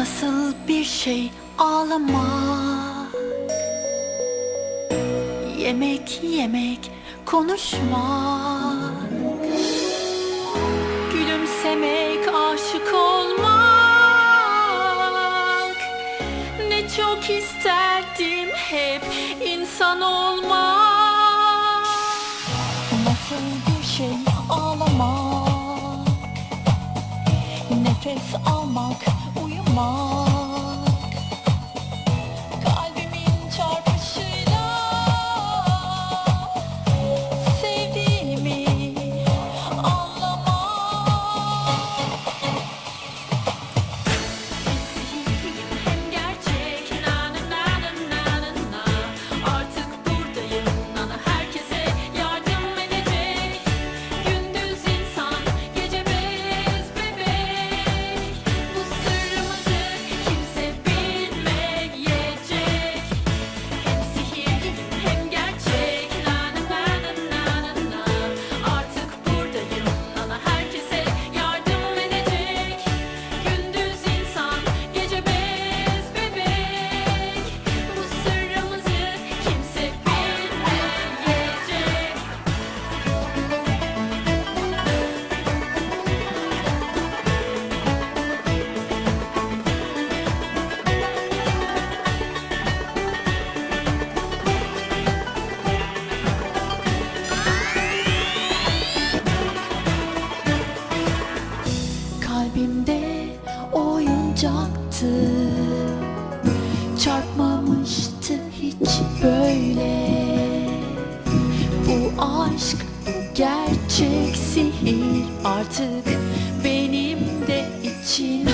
Nasıl bir şey ağlamak Yemek yemek konuşmak Gülümsemek aşık olmak. Ne çok isterdim hep insan olmak. Nasıl bir şey ağlamak Nefes almak, 忙 oyuncaktı Çarpmamıştı hiç böyle. Bu aşk bu gerçek sihir. Artık benim de içim